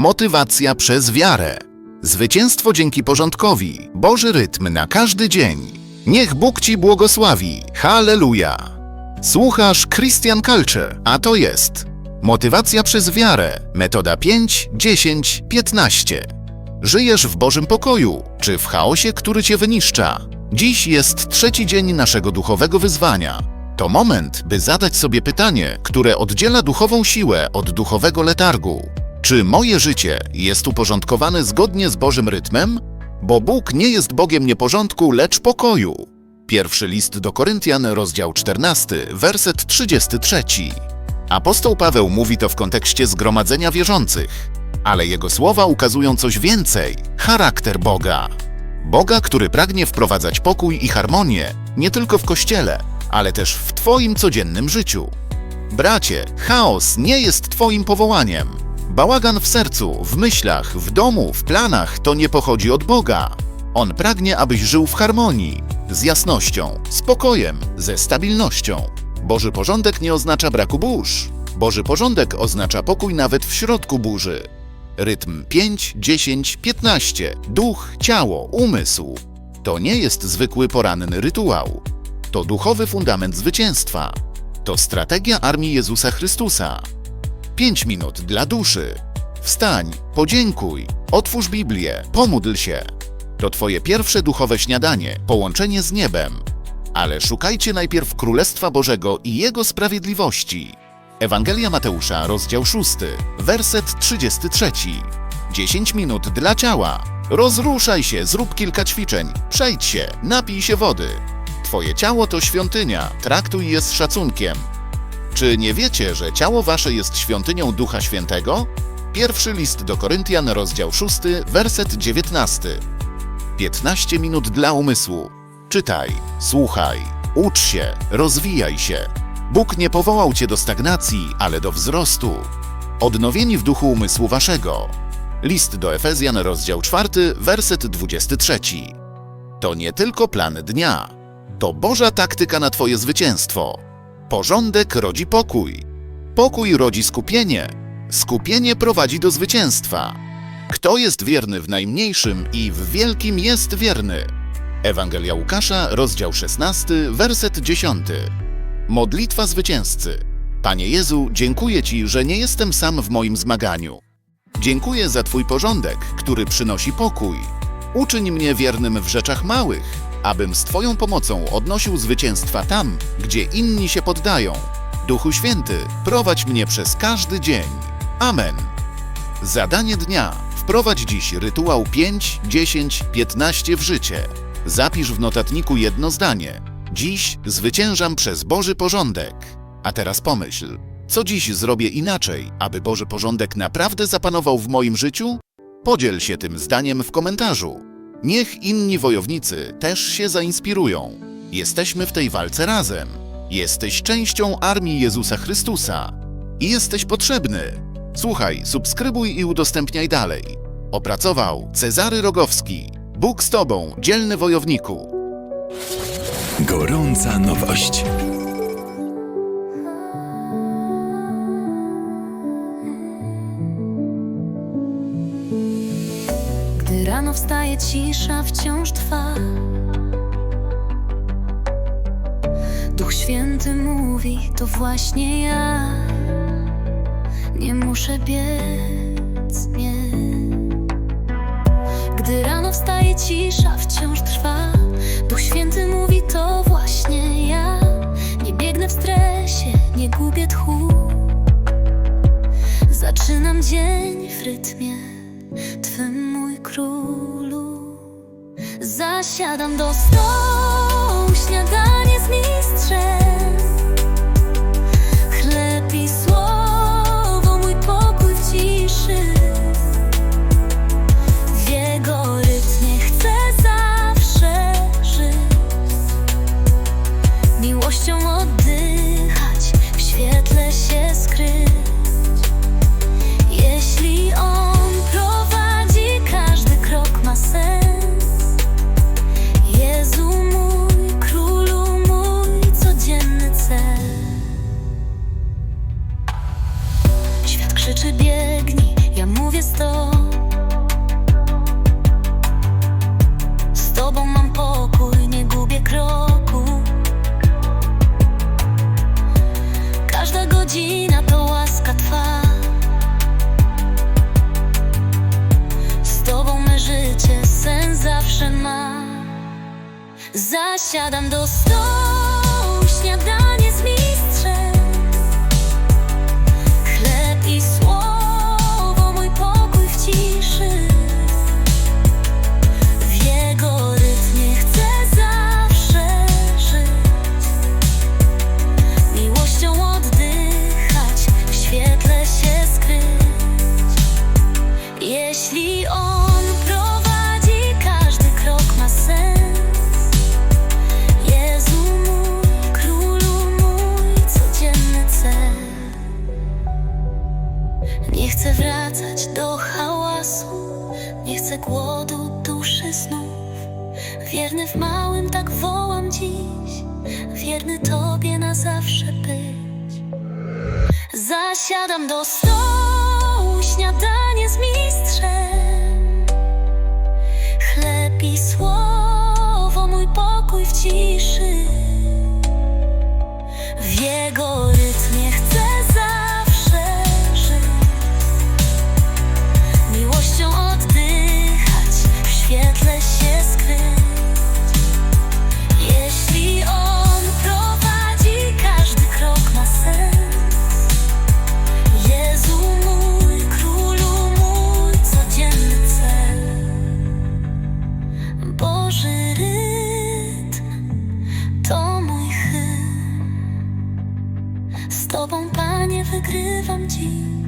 Motywacja przez wiarę. Zwycięstwo dzięki porządkowi. Boży rytm na każdy dzień. Niech Bóg Ci błogosławi. Halleluja. Słuchasz Christian Culture, a to jest Motywacja przez wiarę. Metoda 5, 10, 15. Żyjesz w Bożym pokoju, czy w chaosie, który Cię wyniszcza? Dziś jest trzeci dzień naszego duchowego wyzwania. To moment, by zadać sobie pytanie, które oddziela duchową siłę od duchowego letargu. Czy moje życie jest uporządkowane zgodnie z Bożym rytmem? Bo Bóg nie jest Bogiem nieporządku, lecz pokoju. Pierwszy list do Koryntian, rozdział 14, werset 33. Apostoł Paweł mówi to w kontekście zgromadzenia wierzących, ale jego słowa ukazują coś więcej charakter Boga. Boga, który pragnie wprowadzać pokój i harmonię nie tylko w kościele, ale też w Twoim codziennym życiu. Bracie, chaos nie jest Twoim powołaniem. Bałagan w sercu, w myślach, w domu, w planach to nie pochodzi od Boga. On pragnie, abyś żył w harmonii, z jasnością, spokojem, ze stabilnością. Boży porządek nie oznacza braku burz. Boży porządek oznacza pokój nawet w środku burzy. Rytm 5, 10, 15. Duch, ciało, umysł. To nie jest zwykły poranny rytuał. To duchowy fundament zwycięstwa. To strategia armii Jezusa Chrystusa. 5 minut dla duszy. Wstań, podziękuj, otwórz Biblię, pomódl się. To Twoje pierwsze duchowe śniadanie, połączenie z niebem. Ale szukajcie najpierw Królestwa Bożego i Jego sprawiedliwości. Ewangelia Mateusza, rozdział 6, werset 33. 10 minut dla ciała. Rozruszaj się, zrób kilka ćwiczeń, przejdź się, napij się wody. Twoje ciało to świątynia, traktuj je z szacunkiem. Czy nie wiecie, że ciało wasze jest świątynią Ducha Świętego? Pierwszy list do Koryntian, rozdział 6, werset 19. 15 minut dla umysłu. Czytaj, słuchaj, ucz się, rozwijaj się. Bóg nie powołał cię do stagnacji, ale do wzrostu. Odnowieni w duchu umysłu waszego. List do Efezjan, rozdział 4, werset 23. To nie tylko plan dnia. To Boża taktyka na twoje zwycięstwo. Porządek rodzi pokój. Pokój rodzi skupienie. Skupienie prowadzi do zwycięstwa. Kto jest wierny w najmniejszym i w wielkim jest wierny. Ewangelia Łukasza, rozdział 16, werset 10. Modlitwa zwycięzcy. Panie Jezu, dziękuję Ci, że nie jestem sam w moim zmaganiu. Dziękuję za Twój porządek, który przynosi pokój. Uczyń mnie wiernym w rzeczach małych, abym z Twoją pomocą odnosił zwycięstwa tam, gdzie inni się poddają. Duchu Święty, prowadź mnie przez każdy dzień. Amen. Zadanie dnia. Wprowadź dziś rytuał 5, 10, 15 w życie. Zapisz w notatniku jedno zdanie. Dziś zwyciężam przez Boży porządek. A teraz pomyśl, co dziś zrobię inaczej, aby Boży porządek naprawdę zapanował w moim życiu? Podziel się tym zdaniem w komentarzu. Niech inni wojownicy też się zainspirują. Jesteśmy w tej walce razem. Jesteś częścią armii Jezusa Chrystusa. I jesteś potrzebny. Słuchaj, subskrybuj i udostępniaj dalej. Opracował Cezary Rogowski. Bóg z Tobą, dzielny wojowniku. Gorąca nowość. Rano wstaje cisza, wciąż trwa. Duch Święty mówi, to właśnie ja. Nie muszę biec, nie. Gdy rano wstaje cisza, wciąż trwa. Duch Święty mówi, to właśnie ja. Nie biegnę w stresie, nie gubię tchu. Zaczynam dzień w rytmie królu. Zasiadam do stołu, Zasiadam do stołu. Nie chcę wracać do hałasu. Nie chcę głodu duszy znów Wierny w małym, tak wołam dziś. Wierny Tobie na zawsze być. Zasiadam do stołu, śniadanie z mistrzem. Chleb i słowo, mój pokój w ciszy hymn Z